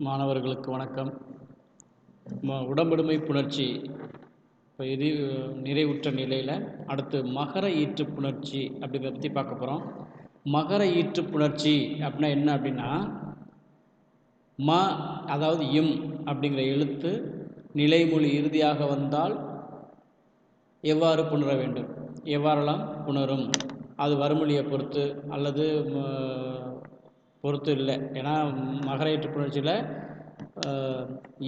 மாணவர்களுக்கு வணக்கம். ம- புணர்ச்சி இப்போ இது நிறைவுற்ற நிலையில் அடுத்து மகர ஈற்று புணர்ச்சி அப்படிங்கிறத பற்றி பார்க்க போகிறோம் மகர ஈற்று புணர்ச்சி அப்படின்னா என்ன அப்படின்னா ம அதாவது இம் அப்படிங்கிற எழுத்து நிலைமொழி இறுதியாக வந்தால் எவ்வாறு புணர வேண்டும்? எவ்வாறெல்லாம் புணரும்? அது வறுமொழியை பொறுத்து அல்லது பொறுத்து இல்லை. ஏன்னா மகர புணர்ச்சியில்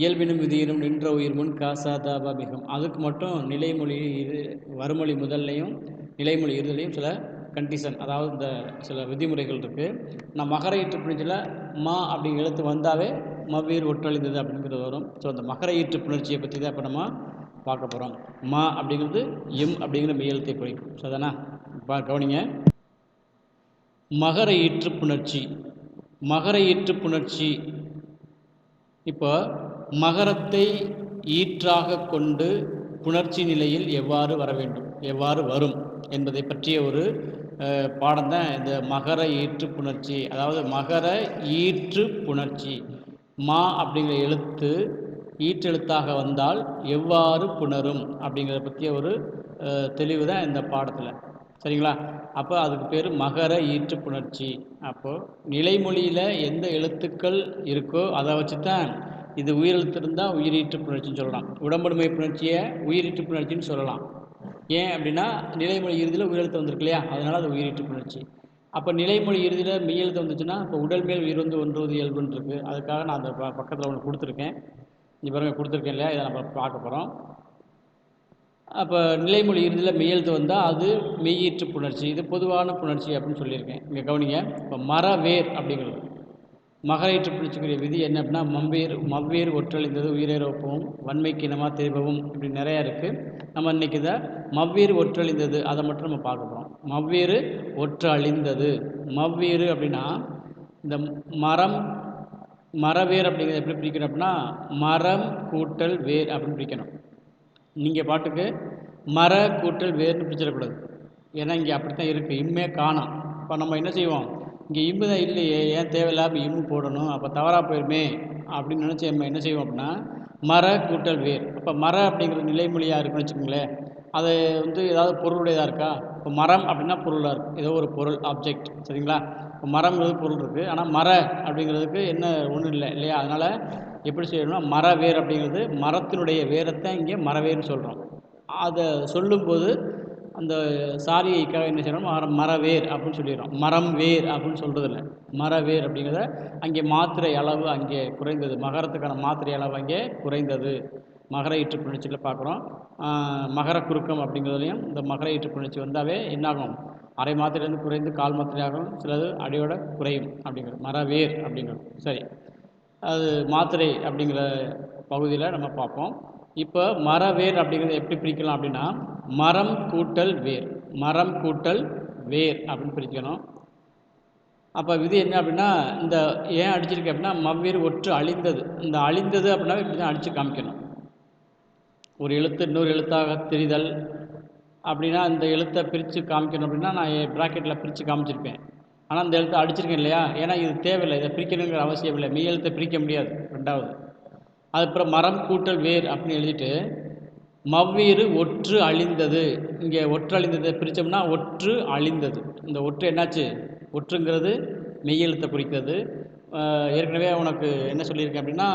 இயல்பினும் விதியினும் நின்ற உயிர் முன் காசாதாபா மிகும் அதுக்கு மட்டும் நிலைமொழி இது வறுமொழி முதல்லையும் நிலைமொழி இறுதிலையும் சில கண்டிஷன் அதாவது இந்த சில விதிமுறைகள் இருக்குது நான் மகர ஈற்று புணர்ச்சியில் மா அப்படிங்கிற எழுத்து வந்தாவே மவ்வீர் ஒற்றழிந்தது அப்படிங்கிறது வரும். ஸோ அந்த மகர ஈற்று புணர்ச்சியை பற்றி தான் இப்போ நம்ம பார்க்க போகிறோம் மா அப்படிங்கிறது எம் அப்படிங்கிற மெய்யெழுத்தை குறிக்கும். ஸோ அதானா? பா கவனிங்க. மகர ஈற்று புணர்ச்சி. மகர ஈற்று புணர்ச்சி. இப்போ மகரத்தை ஈற்றாக கொண்டு புணர்ச்சி நிலையில் எவ்வாறு வர வேண்டும்? எவ்வாறு வரும்? என்பதை பற்றிய ஒரு பாடம் தான் இந்த மகர ஈற்று புணர்ச்சி. அதாவது மகர ஈற்று புணர்ச்சி. மா அப்படிங்கிற எழுத்து ஈற்றெழுத்தாக வந்தால் எவ்வாறு புணரும்? அப்படிங்கிறத பற்றிய ஒரு தெளிவு தான் இந்த பாடத்தில். சரிங்களா? அப்போ அதுக்கு பேர் மகர ஈற்று புணர்ச்சி அப்போது நிலைமொழியில் எந்த எழுத்துக்கள் இருக்கோ அதை வச்சு தான் இது உயிரெழுத்து இருந்தால் உயிரீற்று புணர்ச்சின்னு சொல்லலாம். உடம்படுமை புணர்ச்சியை உயிரீற்று புணர்ச்சின்னு சொல்லலாம். ஏன் அப்படின்னா நிலைமொழி இறுதியில் உயிரெழுத்து வந்திருக்கு இல்லையா? அதனால் அது உயிரீற்று புணர்ச்சி அப்போ நிலைமொழி இறுதியில் மெய்யெழுத்து வந்துச்சுன்னா இப்போ உடல் மேல் உயிர் வந்து ஒன்றுவது இயல்புன்னு இருக்குது அதுக்காக நான் அந்த ப பக்கத்தில் ஒன்று கொடுத்துருக்கேன். இங்கே பாருங்க கொடுத்துருக்கேன் இல்லையா? இதை நம்ம பார்க்க போகிறோம் அப்போ நிலைமொழி இறுதியில் மெய்யெழுத்து வந்தால் அது மெய்யீற்று புணர்ச்சி. இது பொதுவான புணர்ச்சி அப்படின்னு சொல்லியிருக்கேன். இங்கே கவனிங்க. இப்போ மரவேர் அப்படிங்கிறது. மகரீற்று புணர்ச்சிக்குரிய விதி என்ன அப்படின்னா மம்பேர் மவ்வேர் ஒற்றழிந்தது உயிரேறப்பவும் வன்மைக்கு இனமாக தெரிபவும் இப்படி நிறையா இருக்குது நம்ம இன்றைக்கி இதை மவ்வேறு ஒற்றழிந்தது அதை மட்டும் நம்ம பார்க்க போகிறோம் மவ்வேறு ஒற்றழிந்தது. மவ்வேறு அப்படின்னா இந்த மரம் மரவேர் அப்படிங்கிறத எப்படி பிரிக்கணும் அப்படின்னா மரம் கூட்டல் வேர் அப்படின்னு பிரிக்கணும். நீங்கள் பாட்டுக்கு மர கூட்டல் வேர்னு பிடிச்சிடக்கூடாது ஏன்னா இங்கே அப்படி தான் இருக்குது இம்மே காணும் இப்போ நம்ம என்ன செய்வோம்? இங்கே இம்மு தான் இல்லையே. ஏன் தேவையில்லாமல் இம்மு போடணும்? அப்போ தவறாக போயிருமே. அப்படின்னு நினச்சி நம்ம என்ன செய்வோம் அப்படின்னா மர கூட்டல் வேர். அப்போ மர அப்படிங்கிற நிலைமொழியாக இருக்குன்னு வச்சுக்கோங்களேன். அது வந்து ஏதாவது பொருளுடையதாக இருக்கா? இப்போ மரம் அப்படின்னா பொருளாக இருக்குது ஏதோ ஒரு பொருள் ஆப்ஜெக்ட் சரிங்களா? இப்போ மரம்ங்கிறது பொருள் இருக்குது ஆனால் மர அப்படிங்கிறதுக்கு என்ன ஒன்றும் இல்லை இல்லையா? அதனால் எப்படி செய்யணும்னா மர வேர் அப்படிங்கிறது மரத்தினுடைய வேரத்தை இங்கே மரவேர்னு சொல்கிறோம் அதை சொல்லும்போது அந்த சாரியைக்காக என்ன செய்யணும் மரவேர் அப்படின்னு சொல்லிடுறோம். மரம் வேர் அப்படின்னு சொல்கிறது இல்லை மரவேர் அப்படிங்கிறத அங்கே மாத்திரை அளவு அங்கே குறைந்தது. மகரத்துக்கான மாத்திரை அளவு அங்கே குறைந்தது. மகர ஈற்று புணர்ச்சியில் பார்க்குறோம் மகர குறுக்கம் அப்படிங்கிறதுலையும் இந்த மகர ஈற்று புணர்ச்சி வந்தாவே என்னாகும்? அரை மாத்திரையிலேருந்து குறைந்து கால் மாத்திரையாகும் சிலது அடியோட குறையும் அப்படிங்கிறது. மரவேர் அப்படிங்கிறது. சரி. அது மாத்திரை அப்படிங்கிற பகுதியில் நம்ம பார்ப்போம். இப்போ மரவேர் அப்படிங்கிறத எப்படி பிரிக்கலாம் அப்படின்னா மரம் கூட்டல் வேர் மரம் கூட்டல் வேர் அப்படின்னு பிரிக்கணும். அப்போ விதி என்ன அப்படின்னா இந்த ஏன் அடிச்சிருக்கு அப்படின்னா மவ்வேர் ஒற்று அழிந்தது. இந்த அழிந்தது அப்படின்னா இப்படி தான் அடித்து காமிக்கணும். ஒரு எழுத்து இன்னொரு எழுத்தாக தெரிதல் அப்படின்னா இந்த எழுத்தை பிரித்து காமிக்கணும் அப்படின்னா நான் என் ப்ராக்கெட்டில் பிரித்து காமிச்சிருப்பேன். ஆனால் இந்த எழுத்தை அடிச்சிருக்கேன் இல்லையா? ஏன்னா இது தேவையில்லை. இதை பிரிக்கணுங்கிற அவசியம் இல்லை. மெய் எழுத்தை பிரிக்க முடியாது. ரெண்டாவது. அதுக்கப்புறம் மரம் கூட்டல் வேர் அப்படின்னு எழுதிட்டு மவ்வீறு ஒற்று அழிந்தது. இங்கே ஒற்று அழிந்ததை பிரித்தோம்னா ஒற்று அழிந்தது. இந்த ஒற்று என்னாச்சு? ஒற்றுங்கிறது மெய்யெழுத்தை குறிக்கிறது. ஏற்கனவே உனக்கு என்ன சொல்லியிருக்கேன் அப்படின்னா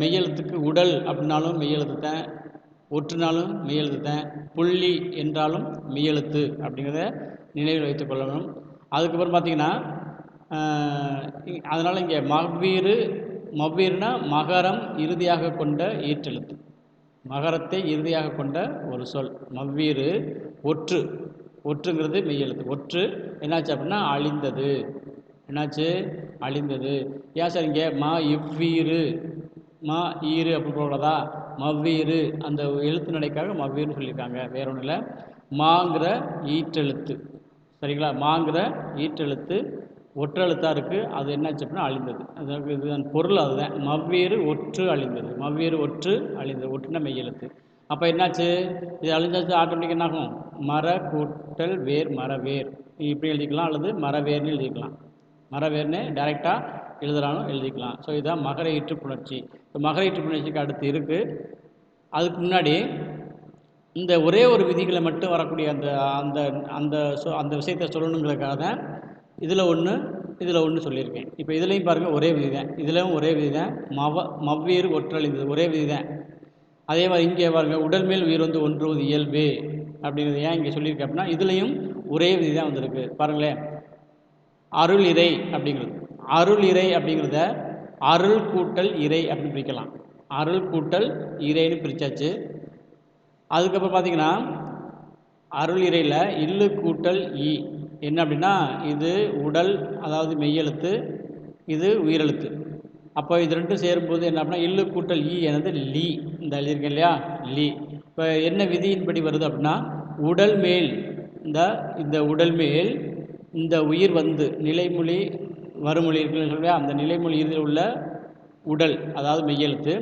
மெய்யெழுத்துக்கு உடல் அப்படின்னாலும் மெய்யெழுத்துத்தேன் ஒற்றுனாலும் மெய்யெழுத்துத்தேன் புள்ளி என்றாலும் மெய்யெழுத்து அப்படிங்கிறத நினைவில் வைத்துக் கொள்ளணும். அதுக்கப்புறம் பார்த்தீங்கன்னா அதனால் இங்கே மவ்வீறு மவ்வீர்னா மகரம் இறுதியாக கொண்ட ஈற்றெழுத்து மகரத்தை இறுதியாக கொண்ட ஒரு சொல். மவ்வீர் ஒற்று. ஒற்றுங்கிறது மெய்யெழுத்து. ஒற்று என்னாச்சு அப்படின்னா அழிந்தது. என்னாச்சு? அழிந்தது. ஏன் சார் இங்கே மா இவ்வீர் மா ஈரு அப்படி போடுறதா? மவ்வீறு. அந்த எழுத்து நடைக்காக மவ்வீர்னு சொல்லியிருக்காங்க. வேற ஒன்றும் இல்லை. மாங்கிற ஈற்றெழுத்து. சரிங்களா? மாங்கிற ஈற்றெழுத்து ஒற்றெழுத்தாக இருக்குது அது என்னாச்சு அப்படின்னா அழிந்தது. அது இதுதான் பொருள் அதுதான். மவ்வேறு ஒற்று அழிந்தது. மவ்வேறு ஒற்று அழிந்தது. ஒற்றுன மெய்யெழுத்து. அப்போ என்னாச்சு? இது அழிஞ்சாச்சு ஆட்டோமேட்டிக் என்னாகும் மர கூட்டல் வேர் மரவேர் இப்படி எழுதிக்கலாம் அல்லது மரவேர்னு எழுதிக்கலாம். மரவேர்னு டைரெக்டாக எழுதுகிறாலும் எழுதிக்கலாம். ஸோ இதுதான் மகர ஈற்று புணர்ச்சி இப்போ மகர ஈற்று புணர்ச்சிக்கு அடுத்து இருக்குது அதுக்கு முன்னாடி இந்த ஒரே ஒரு விதிகளை மட்டும் வரக்கூடிய அந்த அந்த அந்த சொ- அந்த விஷயத்தை சொல்லணுங்கிறதுக்காக தான் இதில் ஒன்று இதில் ஒன்று சொல்லியிருக்கேன். இப்போ இதுலேயும் பாருங்கள் ஒரே விதி தான் இதுலேயும் ஒரே விதி தான் மவ மவ்வேறு ஒற்றழிந்தது. ஒரே விதி தான் அதே மாதிரி இங்கே பாருங்கள் உடல் மேல் உயிர் வந்து ஒன்றுவது இயல்பு அப்படிங்கிறது ஏன் இங்கே சொல்லியிருக்கேன் அப்படின்னா இதுலேயும் ஒரே விதி தான் வந்திருக்கு. பாருங்களேன். அருள் இறை அப்படிங்கிறது. அருள் இறை அப்படிங்கிறத அருள் கூட்டல் இறை அப்படின்னு பிரிக்கலாம். அருள் கூட்டல் இறைன்னு பிரித்தாச்சு அதுக்கப்புறம் பார்த்தீங்கன்னா அருள் இறையில் இல்லு கூட்டல் இ என்ன அப்படின்னா இது உடல் அதாவது மெய்யெழுத்து இது உயிரெழுத்து. அப்போ இது ரெண்டும் சேரும்போது என்ன அப்படின்னா இல்லு கூட்டல் இ எனது லீ. இந்த எழுதியிருக்கேன் இல்லையா? லீ. இப்போ என்ன விதியின்படி வருது அப்படின்னா உடல் மேல் இந்த இந்த உடல் மேல் இந்த உயிர் வந்து நிலைமொழி வறுமொழி இருக்குன்னு சொல்லியா அந்த நிலைமொழி இதில் உள்ள உடல் அதாவது மெய்யெழுத்து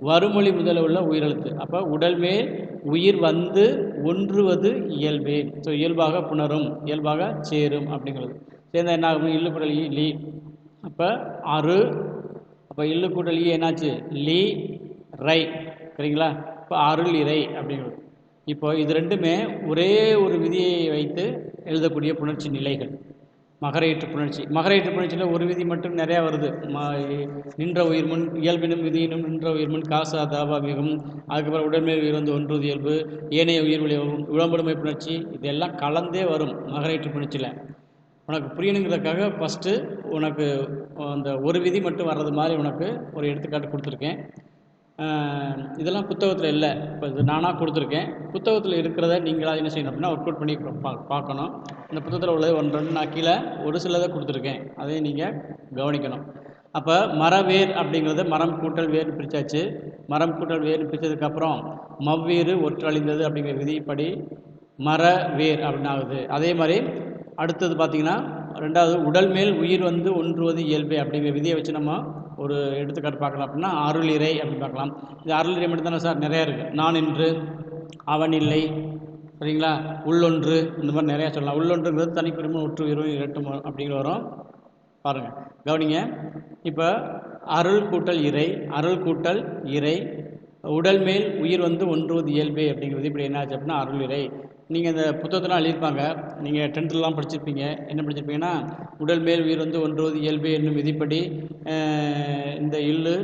வறுமொழி முதல உள்ள உயிரெழுத்து. அப்போ உடல் மேல் உயிர் வந்து ஒன்றுவது இயல்பே. ஸோ இயல்பாக புணரும் இயல்பாக சேரும் அப்படிங்கிறது. சேர்ந்தால் என்ன ஆகும்? இல்லு ஈ லீ. அப்போ அரு அப்போ இல்லுக்குடல் ஈ என்னாச்சு? லீ ரை. சரிங்களா? இப்போ அருள் இறை அப்படிங்கிறது. இப்போ இது ரெண்டுமே ஒரே ஒரு விதியை வைத்து எழுதக்கூடிய புணர்ச்சி நிலைகள். மகரையீற்று புணர்ச்சி. மகரையீற்று புணர்ச்சியில் ஒரு விதி மட்டும் நிறையா வருது. ம நின்ற உயிர் முன் இயல்பினும் விதியினும் நின்ற உயிர் முன் காசா தாபாமிகம் அதுக்கப்புறம் உடல்மேல் உயிர் வந்து ஒன்றுவது இயல்பு. ஏனைய உயிர் விளைவும் விளம்படுமை புணர்ச்சி. இதெல்லாம் கலந்தே வரும் மகரையீற்று புணர்ச்சியில். உனக்கு புரியணுங்கிறதுக்காக ஃபஸ்ட்டு உனக்கு அந்த ஒரு விதி மட்டும் வர்றது மாதிரி உனக்கு ஒரு எடுத்துக்காட்டு கொடுத்துருக்கேன். இதெல்லாம் புத்தகத்தில் இல்லை. இப்போ இது நானாக கொடுத்துருக்கேன். புத்தகத்தில் இருக்கிறத நீங்களாக என்ன செய்யணும் அப்படின்னா ஒர்க் அவுட் பண்ணி பா பார்க்கணும். இந்த புத்தகத்தில் உள்ளது ஒன்று ரெண்டு நான் கீழே ஒரு சிலதை கொடுத்துருக்கேன். அதையும் நீங்கள் கவனிக்கணும். அப்போ மரவேர் அப்படிங்கிறது மரம் கூட்டல் வேர் பிரித்தாச்சு மரம் கூட்டல் வேர் பிரித்ததுக்கப்புறம் மவ்வேறு ஒற்றழிந்தது அப்படிங்கிற விதிப்படி மர வேர் அப்படின்னு ஆகுது. அதே மாதிரி அடுத்தது பார்த்திங்கன்னா ரெண்டாவது உடல் மேல் உயிர் வந்து ஒன்றுவது இயல்பு அப்படிங்கிற விதியை வச்சு நம்ம ஒரு எடுத்துக்காட்டு பார்க்கலாம் அப்படின்னா அருளிரை அப்படின்னு பார்க்கலாம். இது அருளிரை மட்டும் தானே சார்? நிறையா இருக்குது நான் இன்று அவன் இல்லை சரிங்களா? உள்ளொன்று இந்த மாதிரி நிறையா சொல்லலாம். உள்ளொன்றுங்கிறது தனிப்பெருமை ஒற்று இருவரும் இரட்டும் அப்படிங்கிற வரும். பாருங்கள் கவனிங்க. இப்போ அருள் கூட்டல் இறை அருள் கூட்டல் இறை உடல் மேல் உயிர் வந்து ஒன்றுவது இயல்பே அப்படிங்கிறது இப்படி என்னாச்சு அப்படின்னா அருள் நீங்கள் இந்த புத்தகத்தெலாம் எழுதியிருப்பாங்க. நீங்கள் டென்த்துலலாம் படிச்சிருப்பீங்க. என்ன படிச்சிருப்பீங்கன்னா உடல் மேல் உயிர் வந்து ஒன்றுவது இயல்பே என்னும் விதிப்படி இந்த இல்லு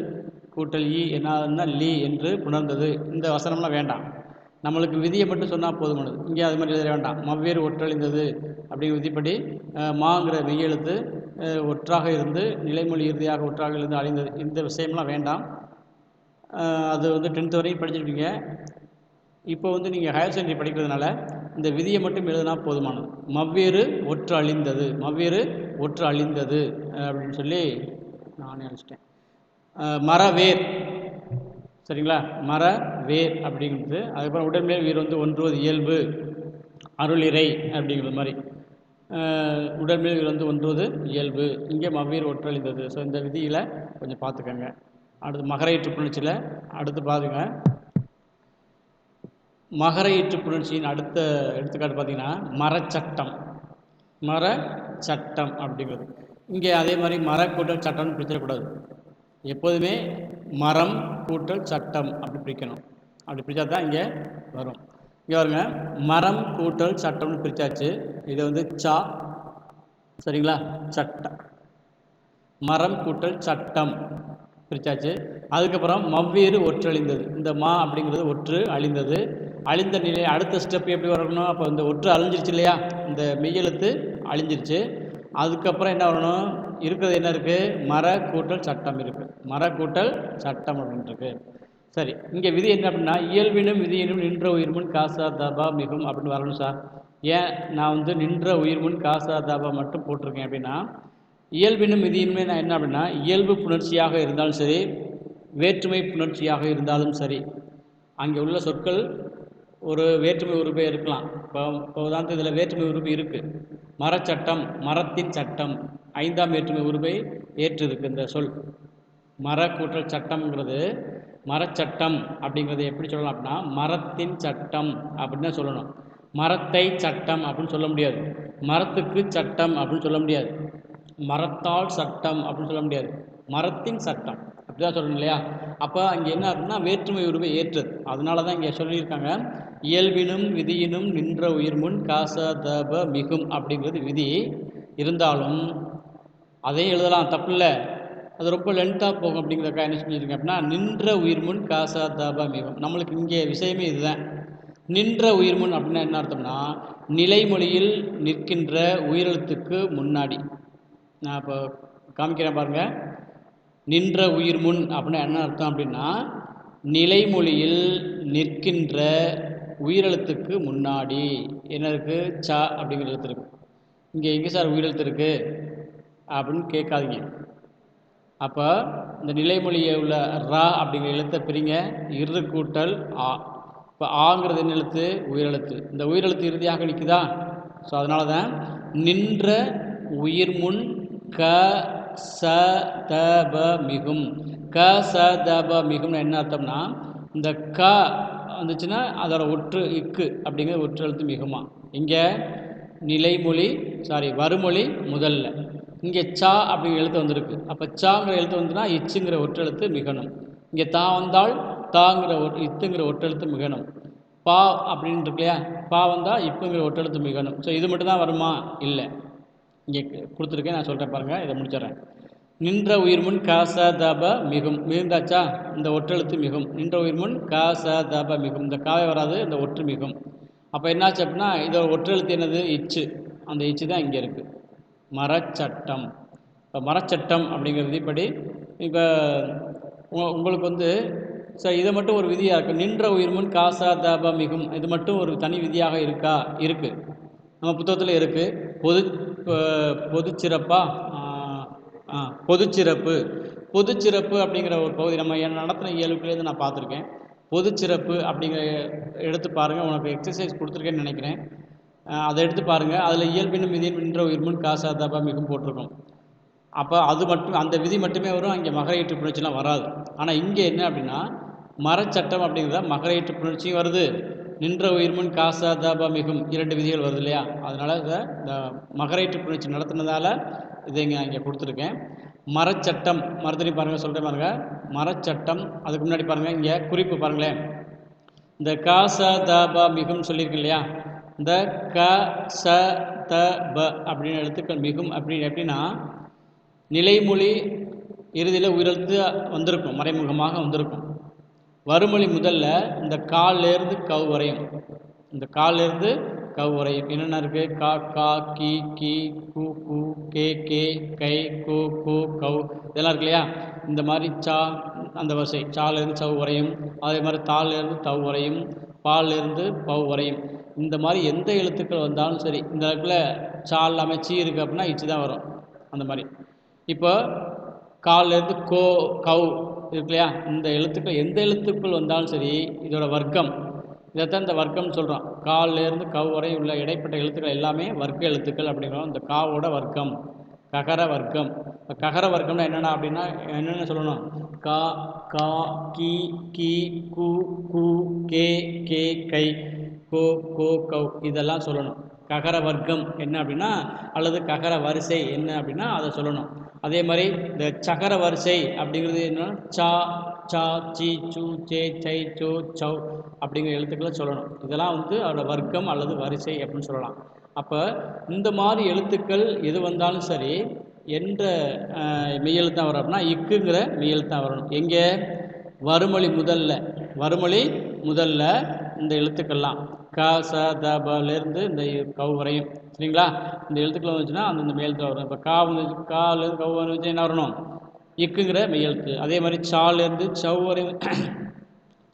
கூட்டல் ஈ என்ன லீ என்று புணர்ந்தது. இந்த வசனம்லாம் வேண்டாம். நம்மளுக்கு விதியை மட்டும் சொன்னால் போதுமானது இங்கே அது மாதிரி எழுத வேண்டாம். மவ்வேறு ஒற்றழிந்தது அப்படிங்கிற விதிப்படி மாங்கிற மெய்யெழுத்து ஒற்றாக இருந்து நிலைமொழி இறுதியாக ஒற்றாக இருந்து அழிந்தது. இந்த விஷயம்லாம் வேண்டாம். அது வந்து டென்த் வரையும் படிச்சிருப்பீங்க. இப்போ வந்து நீங்கள் ஹையர் செகண்டரி படிக்கிறதுனால இந்த விதியை மட்டும் எழுதினா போதுமானது. மவ்வேறு ஒற்று அழிந்தது மவ்வேறு ஒற்று அழிந்தது அப்படின்னு சொல்லி நானே அழிச்சிட்டேன் மரவேர். சரிங்களா? மர வேர் அப்படிங்கிறது அதுக்கப்புறம் உடல்மேல் வீர் வந்து ஒன்றுவது இயல்பு அருளிறை அப்படிங்கிறது மாதிரி. அஹ், உடல்மேல் வீர் வந்து ஒன்றுவது இயல்பு. இங்கே மவ்வீர் ஒற்றழிந்தது. ஸோ இந்த விதியில் கொஞ்சம் பார்த்துக்கோங்க. அடுத்து மகர புணர்ச்சியில் அடுத்து பாருங்க மகர புணர்ச்சியின் அடுத்த எடுத்துக்காட்டு பார்த்தீங்கன்னா மரச்சட்டம். மர சட்டம் அப்படிங்கிறது. இங்கே அதே மாதிரி மர கூட்டல் சட்டம்னு பிரிச்சிடக்கூடாது. எப்போதுமே மரம் கூட்டல் சட்டம் அப்படி பிரிக்கணும். அப்படி பிரித்தா தான் இங்கே வரும். இங்கே பாருங்க மரம் கூட்டல் சட்டம்னு பிரித்தாச்சு இது வந்து சா சரிங்களா? சட்டம். மரம் கூட்டல் சட்டம். பிரித்தாச்சு அதுக்கப்புறம் மவ்வேறு ஒற்றழிந்தது. இந்த மா அப்படிங்கிறது ஒற்று அழிந்தது. அழிந்த நிலை அடுத்த ஸ்டெப் எப்படி வரணும்? அப்போ இந்த ஒற்று அழிஞ்சிருச்சு இல்லையா? இந்த மெய்யெழுத்து அழிஞ்சிருச்சு. அதுக்கப்புறம் என்ன வரணும்? இருக்கிறது என்ன இருக்குது மர கூட்டல் சட்டம் இருக்குது மர கூட்டல் சட்டம் அப்படின்ட்டு சரி இங்கே விதி என்ன அப்படின்னா இயல்பினும் விதியினும் நின்ற உயிர்முன் காசா தபா மிகும் அப்படின்னு வரணும் சார். ஏன் நான் வந்து நின்ற உயிர்முன் காசா தபா மட்டும் போட்டிருக்கேன் அப்படின்னா இயல்பினும் விதியினுமே நான் என்ன அப்படின்னா இயல்பு புணர்ச்சியாக இருந்தாலும் சரி வேற்றுமை புணர்ச்சியாக இருந்தாலும் சரி. அங்கே உள்ள சொற்கள் ஒரு வேற்றுமை உறுப்பே இருக்கலாம். இப்போ இப்போ உதாரணத்து இதில் வேற்றுமை உறுப்பு இருக்குது மரச்சட்டம் மரத்தின் சட்டம் ஐந்தாம் வேற்றுமை உறுப்பை ஏற்றிருக்கு இந்த சொல். மர கூட்டல் சட்டம்ங்கிறது மரச்சட்டம் அப்படிங்கிறது எப்படி சொல்லலாம் அப்படின்னா மரத்தின் சட்டம் அப்படின்னு தான் சொல்லணும். மரத்தை சட்டம் அப்படின்னு சொல்ல முடியாது. மரத்துக்கு சட்டம் அப்படின்னு சொல்ல முடியாது. மரத்தால் சட்டம் அப்படின்னு சொல்ல முடியாது. மரத்தின் சட்டம். அப்படிதான் சொல்லணும் இல்லையா? அப்போ அங்கே என்ன அப்படின்னா வேற்றுமை உருவை ஏற்றது. அதனால தான் இங்கே சொல்லியிருக்காங்க இயல்பினும் விதியினும் நின்ற உயிர்முன் காச தப மிகும் அப்படிங்கிறது விதி. இருந்தாலும் அதையும் எழுதலாம். தப்பில்ல. அது ரொம்ப லென்த்தாக போகும் அப்படிங்கிறக்கா என்ன செஞ்சுருக்கேன் அப்படின்னா நின்ற உயிர்முன் காசா தப மிகும். நம்மளுக்கு இங்கே விஷயமே இதுதான். நின்ற உயிர்முன் அப்படின்னா என்ன அர்த்தம்னா நிலைமொழியில் நிற்கின்ற உயிரெழுத்துக்கு முன்னாடி. நான் இப்போ காமிக்கிறேன் பாருங்கள் நின்ற உயிர் முன் அப்படின்னா என்ன அர்த்தம் அப்படின்னா நிலைமொழியில் நிற்கின்ற உயிரெழுத்துக்கு முன்னாடி. என்ன இருக்குது ச அப்படிங்கிற எழுத்து இருக்கு. இங்கே எங்கே சார் உயிரெழுத்து இருக்குது அப்படின்னு கேட்காதீங்க. அப்போ இந்த நிலைமொழியை உள்ள ரா அப்படிங்கிற எழுத்தை பிரிங்க. இரு கூட்டல் ஆ. இப்போ ஆங்கிறது என்ன எழுத்து? உயிரெழுத்து இந்த உயிரெழுத்து இறுதியாக நிற்குதா ஸோ அதனால தான் நின்ற உயிர் முன் க ச த ப மிகும். க ச த ப மிகும்னு என்ன அர்த்தம்னா இந்த க வந்துச்சுன்னா அதோட ஒற்று இக்கு அப்படிங்கிற ஒற்று எழுத்து மிகுமா? இங்கே நிலைமொழி சாரி வறுமொழி முதல்ல. இங்கே சா அப்படிங்கிற எழுத்து வந்திருக்கு. அப்போ சாங்கிற எழுத்து வந்துன்னா இச்சுங்கிற ஒற்றெழுத்து மிகணும். இங்கே தா வந்தால் தாங்கிற ஒ இத்துங்கிற ஒற்றெழுத்து மிகணும். பா அப்படின்னு இருக்கு இல்லையா? பா வந்தால் இப்புங்கிற ஒற்றெழுத்து மிகணும். ஸோ இது மட்டும் தான் வருமா? இல்லை. இங்கே கொடுத்துருக்கேன் நான் சொல்கிறேன் பாருங்கள் இதை முடிச்சிடுறேன். நின்ற உயிர் முன் காச தப மிகும். மிகுந்தாச்சா? இந்த ஒற்றெழுத்து மிகும். நின்ற உயிர் முன் காச தப மிகும். இந்த காவை வராது இந்த ஒற்று மிகும். அப்போ என்னாச்சு அப்படின்னா இதோட ஒற்றெழுத்து என்னது? இச்சு. அந்த இச்சு தான் இங்கே இருக்குது மரச்சட்டம். இப்போ மரச்சட்டம் அப்படிங்கிறது இப்படி இப்போ உங்களுக்கு வந்து சார் இதை மட்டும் ஒரு விதியாக இருக்குது நின்ற உயிர் முன் காசா தாபா மிகும். இது மட்டும் ஒரு தனி விதியாக இருக்கா? இருக்குது நம்ம புத்தகத்தில் இருக்குது பொது பொதுச்சிறப்பா? பொதுச்சிறப்பு. பொதுச்சிறப்பு அப்படிங்கிற ஒரு பகுதி நம்ம நடத்தின இயல்புலேருந்து நான் பார்த்துருக்கேன். பொதுச்சிறப்பு அப்படிங்கிற எடுத்து பாருங்கள் உனக்கு எக்ஸசைஸ் கொடுத்துருக்கேன்னு நினைக்கிறேன். அதை எடுத்து பாருங்கள் அதில் இயல்பினும் விதியின் நின்ற உயிர்மன் காசாதாபா மிகவும் போட்டிருக்கோம். அப்போ அது மட்டும் அந்த விதி மட்டுமே வரும். அங்கே மகரையீட்டு புணர்ச்சிலாம் வராது. ஆனால் இங்கே என்ன அப்படின்னா மரச்சட்டம் அப்படிங்கிறத மகரையீட்டு புணர்ச்சியும் வருது. நின்ற உயிர்முன் காசா தாபா மிகும். இரண்டு விதிகள் வருது இல்லையா? அதனால் இதை இந்த மகரேற்று புணர்ச்சி நடத்தினதால இதை இங்கே இங்கே கொடுத்துருக்கேன். மரச்சட்டம் மரத்தடி பாருங்கள் சொல்கிறேன் பாருங்கள் மரச்சட்டம் அதுக்கு முன்னாடி பாருங்கள் இங்கே குறிப்பு பாருங்களேன். இந்த காசா தாபா மிகும் சொல்லியிருக்கு இல்லையா? இந்த க ச த ப அப்படின்னு எழுத்துக்கள் மிகும் அப்படின்னு எப்படின்னா நிலைமொழி இறுதியில் உயிரெழுத்து வந்திருக்கும் மறைமுகமாக வந்திருக்கும். வறுமொழி முதல்ல இந்த கால்லேருந்து கவ் வரையும் இந்த கால்லேருந்து கவ் வரையும் என்னென்ன இருக்குது கா கா கி கி கு கு கே கே கை கு கு கவு. இதெல்லாம் இருக்கு இல்லையா? இந்த மாதிரி சா அந்த வரிசை. சாலேருந்து சவ் வரையும் அதே மாதிரி தாள்லேருந்து தவ் வரையும் பால்லேருந்து பவ் வரையும் இந்த மாதிரி எந்த எழுத்துக்கள் வந்தாலும் சரி இந்த இடத்துல சால் அமைச்சி இருக்குது அப்படின்னா இச்சு தான் வரும். அந்த மாதிரி. இப்போ கால்லேருந்து கோ கவ் இருக்கு இல்லையா இந்த எழுத்துக்கள் எந்த எழுத்துக்கள் வந்தாலும் சரி இதோட வர்க்கம் இதைத்தான் இந்த வர்க்கம்னு சொல்கிறோம் கால்லேருந்து கவ் வரை உள்ள இடைப்பட்ட எழுத்துக்கள் எல்லாமே வர்க்க எழுத்துக்கள் அப்படிங்கிறோம். இந்த காவோட வர்க்கம் ககர வர்க்கம். இப்போ ககர வர்க்கம்னா என்னென்ன அப்படின்னா என்னென்ன சொல்லணும்? கா கா கி கி கு கு கே கே கை கோ கோ கவ் இதெல்லாம் சொல்லணும். ககர வர்க்கம் என்ன அப்படின்னா அல்லது ககர வரிசை என்ன அப்படின்னா அதை சொல்லணும். அதே மாதிரி இந்த சகர வரிசை அப்படிங்கிறது என்னன்னா சா சா சி சு சே சை சோ சௌ அப்படிங்கிற எழுத்துக்களை சொல்லணும். இதெல்லாம் வந்து அதோட வர்க்கம் அல்லது வரிசை அப்படின்னு சொல்லலாம். அப்போ இந்த மாதிரி எழுத்துக்கள் எது வந்தாலும் சரி என்ற மெய்யெழுத்தான் வரும் அப்படின்னா இக்குங்கிற மெய்யெழுத்தான் வரணும். எங்கே? வறுமொழி முதல்ல. வறுமொழி முதல்ல இந்த எழுத்துக்கள்லாம் க ச த பலேருந்து இந்த கவு வரையும். சரிங்களா? இந்த எழுத்துக்கள் வந்துச்சுன்னா அந்தந்த மெய்யெழுத்து வரும். இப்போ கா வந்து காலேருந்து கவு வந்துச்சு என்ன வரணும்? இக்குங்கிற மெய்யெழுத்து அதே மாதிரி சாலேருந்து சவ் வரையும்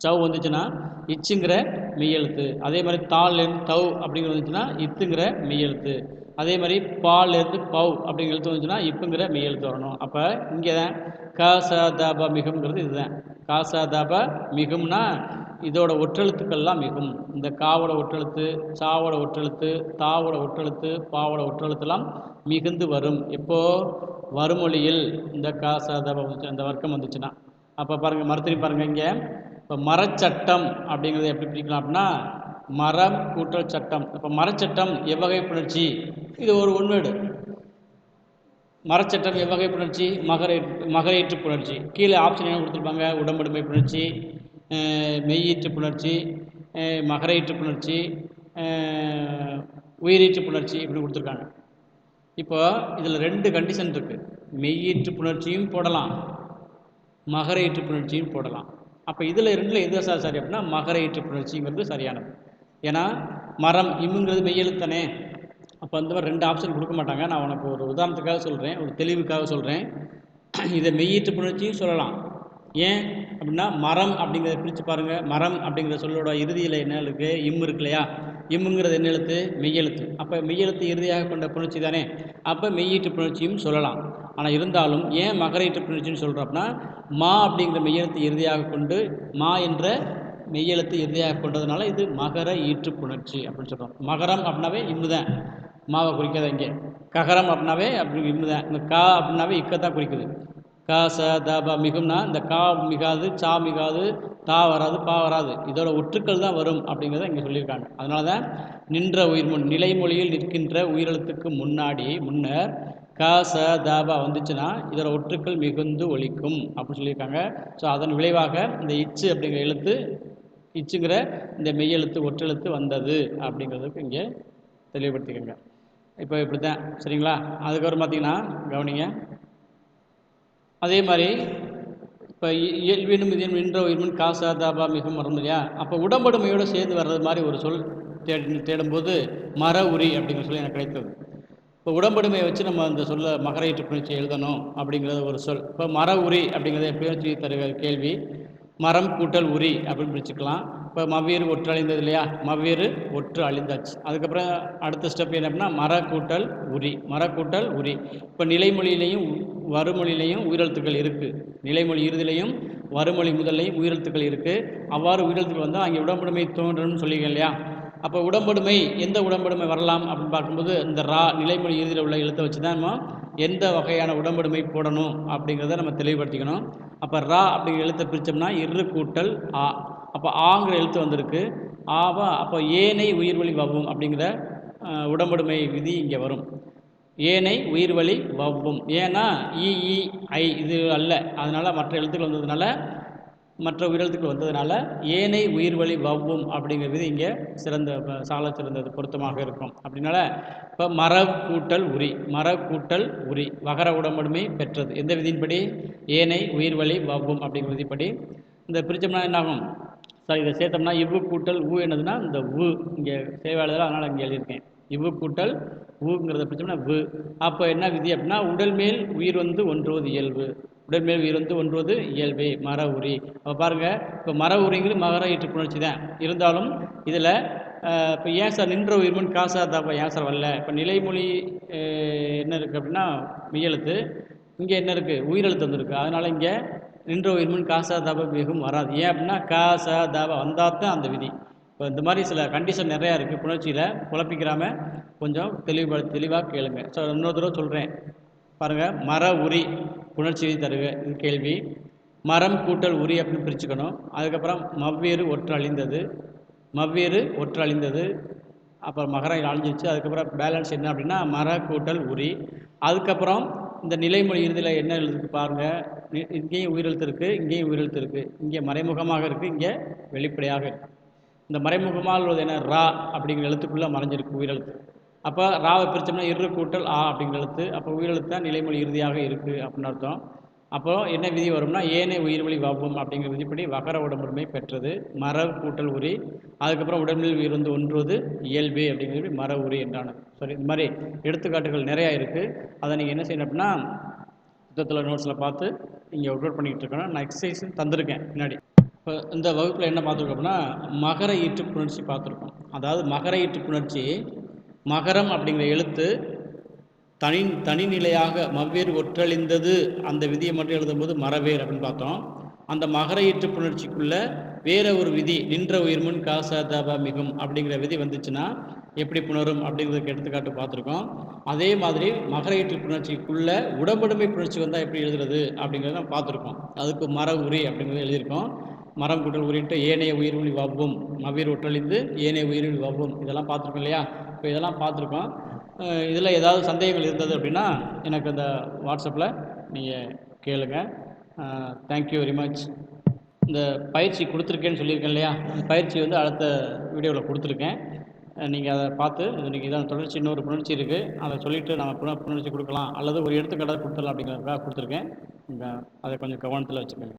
சவ் வந்துச்சுன்னா இச்சுங்கிற மெய்யெழுத்து அதே மாதிரி தாள்லேருந்து தவ் அப்படிங்கிறது வந்துச்சுன்னா இத்துங்கிற மெய்யெழுத்து அதே மாதிரி பால்லேருந்து பவ் அப்படிங்கிற எழுத்து வந்துச்சுன்னா இப்புங்கிற மெய்யெழுத்து வரணும். அப்போ இங்கே தான் க ச த மிகுங்கிறது இதுதான். கா ச மிகும்னா இதோட ஒற்றெழுத்துக்கள்லாம் மிகும். இந்த காவோட ஒற்றெழுத்து சாவோட ஒற்றெழுத்து தாவோட ஒற்றெழுத்து பாவோட ஒற்றெழுத்துலாம் மிகுந்து வரும். இப்போது வறுமொழியில் இந்த கா அந்த வர்க்கம் வந்துச்சுன்னா அப்போ பாருங்கள் மறுத்தறி பாருங்கள் இங்கே. இப்போ மரச்சட்டம் அப்படிங்கிறத எப்படி பிடிக்கலாம் அப்படின்னா மரம் கூட்டல் சட்டம். இப்போ மரச்சட்டம் எவ்வகை புணர்ச்சி இது ஒரு ஒன்வேடு. மரச்சட்டம் எவ்வகை புணர்ச்சி மகரே மகரேற்று புணர்ச்சி கீழே ஆப்ஷன் என்ன கொடுத்துருப்பாங்க? உடம்படுமை புணர்ச்சி மெய்யீற்று புணர்ச்சி மகரையீற்று புணர்ச்சி உயிரீற்று புணர்ச்சி இப்படி கொடுத்துருக்காங்க. இப்போது இதில் ரெண்டு கண்டிஷன் இருக்குது மெய்யீற்று புணர்ச்சியும் போடலாம் மகரையீற்று புணர்ச்சியும் போடலாம். அப்போ இதில் ரெண்டில் எது சார் சரி அப்படின்னா மகர புணர்ச்சிங்கிறது சரியானது. ஏன்னா மரம் இம்முங்கிறது மெய்யெழுத்தானே? அப்போ அந்த மாதிரி ரெண்டு ஆப்ஷன் கொடுக்க மாட்டாங்க. நான் உனக்கு ஒரு உதாரணத்துக்காக சொல்கிறேன் ஒரு தெளிவுக்காக சொல்கிறேன் இதை மெய்யீற்று புணர்ச்சியும் சொல்லலாம். ஏன் அப்படின்னா மரம் அப்படிங்கிறத பிரித்து பாருங்கள் மரம் அப்படிங்கிற சொல்லோட இறுதியில் என்ன இருக்குது இம் இருக்கு இல்லையா? இம்முங்கிறது என்ன எழுத்து? மெய்யெழுத்து அப்போ மெய்யெழுத்து இறுதியாக கொண்ட புணர்ச்சி தானே? அப்போ மெய்யீட்டு புணர்ச்சியும் சொல்லலாம். ஆனால் இருந்தாலும் ஏன் மகரீட்டு புணர்ச்சின்னு சொல்கிறோம்னா மா அப்படிங்கிற மெய்யெழுத்து இறுதியாக கொண்டு மா என்ற மெய்யெழுத்து இறுதியாக கொண்டதுனால இது மகர ஈற்று புணர்ச்சி அப்படின்னு சொல்கிறோம் மகரம் அப்படின்னாவே இம்மு தான் மாவை குறிக்காத இங்கே. ககரம் அப்படின்னாவே அப்படி இம்மு தான் இந்த கா அப்படின்னாவே இக்கத்தான் தான் குறிக்குது. கா ச த ப மிகும்னா இந்த கா மிகாது சா மிகாது தா வராது பா வராது. இதோட ஒற்றுக்கள் தான் வரும் அப்படிங்கிறத இங்கே சொல்லியிருக்காங்க. அதனால தான் நின்ற உயிர்முன் நிலைமொழியில் நிற்கின்ற உயிரெழுத்துக்கு முன்னாடி முன்னர் க ச தாபா வந்துச்சுன்னா இதோட ஒற்றுக்கள் மிகுந்து ஒலிக்கும் அப்படின்னு சொல்லியிருக்காங்க. ஸோ அதன் விளைவாக இந்த இச்சு அப்படிங்கிற எழுத்து இச்சுங்கிற இந்த மெய்யெழுத்து ஒற்றெழுத்து வந்தது அப்படிங்கிறதுக்கு இங்கே தெளிவுபடுத்திக்கோங்க. இப்போ இப்படி தான் சரிங்களா? அதுக்கப்புறம் பார்த்தீங்கன்னா கவனிங்க. அதே மாதிரி இப்போ இயல்பினும் இதன் நின்ற உயிர்மன் காசா தாபா மிகவும் மறந்து இல்லையா? அப்போ உடம்படுமையோடு சேர்ந்து வர்றது மாதிரி ஒரு சொல் தேடி தேடும்போது மர உரி அப்படிங்கிற சொல்லி எனக்கு கிடைத்தது. இப்போ உடம்படுமையை வச்சு நம்ம அந்த சொல்ல மகரையீட்டு புணர்ச்சி எழுதணும் அப்படிங்கிறது ஒரு சொல். இப்போ மர உரி அப்படிங்கிறத புணர்ச்சி தருகிற கேள்வி. மரம் கூட்டல் உரி அப்படின்னு பிடிச்சிக்கலாம் இப்போ மவ்வேறு ஒற்று அழிந்தது இல்லையா? மவ்வேறு ஒற்று அழிந்தாச்சு. அதுக்கப்புறம் அடுத்த ஸ்டெப் என்ன அப்படின்னா மர கூட்டல் உரி. மர கூட்டல் உரி. இப்போ நிலைமொழியிலையும் வறுமொழியிலையும் உயிரெழுத்துக்கள் இருக்குது நிலைமொழி இறுதிலையும் வறுமொழி முதல்லையும் உயிரெழுத்துக்கள் இருக்குது அவ்வாறு உயிரெழுத்துக்கள் வந்தால் அங்கே உடம்புடைமை தோன்றணும்னு சொல்லிங்க இல்லையா? அப்போ உடம்படுமை எந்த உடம்படுமை வரலாம் அப்படின்னு பார்க்கும்போது இந்த ரா நிலைமொழி இறுதியில் உள்ள எழுத்தை வச்சு தான் நம்ம எந்த வகையான உடம்படுமை போடணும் அப்படிங்கிறத நம்ம தெளிவுபடுத்திக்கணும். அப்போ ரா அப்படிங்கிற எழுத்தை பிரித்தோம்னா இரு கூட்டல் ஆ. அப்போ ஆங்கிற எழுத்து வந்திருக்கு. ஆவா அப்போ ஏனை உயிர்வழி வவும் அப்படிங்கிற அஹ், உடம்படுமை விதி இங்கே வரும். ஏனை உயிர்வழி வவ்வும். ஏன்னா இஇஐ இது அல்ல. அதனால் மற்ற எழுத்துக்கள் வந்ததுனால மற்ற உயிரெழுத்துக்கள் வந்ததுனால ஏனை உயிர்வழி வவ்வும் அப்படிங்கிறது இங்கே சிறந்த சால சிறந்தது பொருத்தமாக இருக்கும். அப்படின்னால இப்போ மர கூட்டல் உரி. மர கூட்டல் உரி. வகர உடம்படுமை பெற்றது. எந்த விதியின்படி? ஏனை உயிர்வழி வவ்வும் அப்படிங்கிற விதிப்படி. இந்த பிரிச்சோம்னா என்னாகும்? சார் இதை சேர்த்தோம்னா இவ்வு கூட்டல் ஊ என்னதுன்னா இந்த உ இங்கே சேவையாளர் அதனால் இங்கே எழுதியிருக்கேன். இவ்வு கூட்டல் ஊங்கிறத பிடிச்சோம்னா வு. அப்போ என்ன விதி அப்படின்னா உடல் மேல் உயிர் வந்து ஒன்றுவது இயல்பு. உடல் மேல் உயிர் வந்து ஒன்றுவது இயல்பே மர உரி. அப்போ பாருங்கள் இப்போ மர உரிங்கிறது மகர ஈட்டு புணர்ச்சி தான். இருந்தாலும் இதில் இப்போ ஏன் சார் நின்ற உயிர்மன் காசா தாப்பா ஏன் சார் வரல? இப்போ நிலைமொழி என்ன இருக்குது அப்படின்னா மெய்யெழுத்து. இங்கே என்ன இருக்குது உயிரெழுத்து வந்திருக்கு. அதனால் இங்கே நின்ற உயிர்மன் காசா தாபா மிகவும் வராது. ஏன் அப்படின்னா காசா தாபா வந்தால் தான் அந்த விதி. இப்போ இந்த மாதிரி சில கண்டிஷன் நிறையா இருக்குது புணர்ச்சியில் குழப்பிக்கிறாமல் கொஞ்சம் தெளிவு தெளிவாக கேளுங்க. ஸோ இன்னொரு தடவை சொல்கிறேன் பாருங்கள் மர உரி புணர்ச்சி விதி தருக. இது கேள்வி. மரம் கூட்டல் உரி அப்படின்னு பிரிச்சுக்கணும். அதுக்கப்புறம் மவ்வேறு ஒற்று அழிந்தது. மவ்வேறு ஒற்று அழிந்தது. அப்புறம் மகரம் அழிஞ்சிச்சு அதுக்கப்புறம் பேலன்ஸ் என்ன அப்படின்னா மர கூட்டல் உரி. அதுக்கப்புறம் இந்த நிலைமொழி இறுதியில் என்ன எழுதுக்கு பாருங்கள் இங்கேயும் உயிரெழுத்து இருக்குது இங்கேயும் உயிரெழுத்து இருக்குது இங்கே மறைமுகமாக இருக்குது இங்கே வெளிப்படையாக இருக்குது இந்த மறைமுகமாக உள்ளது என்ன ரா அப்படிங்கிற எழுத்துக்குள்ளே மறைஞ்சிருக்கு உயிரெழுத்து. அப்போ ராவை பிரித்தோம்னா இரு கூட்டல் ஆ அப்படிங்கிற எழுத்து. அப்போ உயிரெழுத்து தான் நிலைமொழி இறுதியாக இருக்குது அப்படின்னு அர்த்தம். அப்போ என்ன விதி வரும்னா ஏனே உயிர்வழி வாபம் அப்படிங்கிற விதிப்படி வகர உடம்புரிமை பெற்றது. மர கூட்டல் உரி. அதுக்கப்புறம் உடம்பில் உயிர் வந்து ஒன்றுவது இயல்பு அப்படிங்கிறது மர உரி என்றான. சரி இந்த மாதிரி எடுத்துக்காட்டுகள் நிறையா இருக்குது அதை நீங்கள் என்ன செய்யணும் அப்படின்னா புத்தகத்தில் நோட்ஸில் பார்த்து இங்கே அப்லோட் பண்ணிக்கிட்டு இருக்கணும். நான் எக்ஸசைஸ் தந்திருக்கேன் பின்னாடி. இப்போ இந்த வகுப்பில் என்ன பார்த்துருக்கோம் அப்படின்னா மகர ஈற்று புணர்ச்சி பார்த்துருக்கோம். அதாவது மகர ஈற்று புணர்ச்சி மகரம் அப்படிங்கிற எழுத்து தனி தனிநிலையாக மவ்வேறு ஒற்றழிந்தது. அந்த விதியை மட்டும் எழுதும்போது மரவேர் அப்படின்னு பார்த்தோம். அந்த மகர ஈற்று புணர்ச்சிக்குள்ள வேற ஒரு விதி நின்ற உயிர்முன் முன் தாபா மிகும் அப்படிங்கிற விதி வந்துச்சுன்னா எப்படி புணரும் அப்படிங்கிறதுக்கு எடுத்துக்காட்டு பார்த்துருக்கோம். அதே மாதிரி மகர ஈற்று புணர்ச்சிக்குள்ள உடம்படுமை புணர்ச்சி வந்தால் எப்படி எழுதுறது அப்படிங்கிறத பார்த்துருக்கோம். அதுக்கு மர உரி அப்படிங்கிறத எழுதியிருக்கோம். மரம் குடல் உரின்ட்டு ஏனைய உயிர்வழி வவ்வும் மவீர் ஒற்றழிந்து ஏனைய உயிர்வழி வவ்வும். இதெல்லாம் பார்த்துருக்கோம் இல்லையா? இப்போ இதெல்லாம் பார்த்துருக்கோம். இதில் ஏதாவது சந்தேகங்கள் இருந்தது அப்படின்னா எனக்கு அந்த வாட்ஸ்அப்பில் நீங்கள் கேளுங்கள் தேங்க்யூ வெரி மச் இந்த பயிற்சி கொடுத்துருக்கேன்னு சொல்லியிருக்கேன் இல்லையா? அந்த பயிற்சி வந்து அடுத்த வீடியோவில் கொடுத்துருக்கேன். நீங்கள் அதை பார்த்து இன்றைக்கி இதான் தொடர்ச்சி இன்னொரு புணர்ச்சி இருக்குது அதை சொல்லிவிட்டு நம்ம புன புணர்ச்சி கொடுக்கலாம். அல்லது ஒரு எடுத்துக்காட்டாக கொடுத்துடலாம் அப்படிங்கிறதுக்காக கொடுத்துருக்கேன். அதை கொஞ்சம் கவனத்தில் வச்சுக்கோங்க.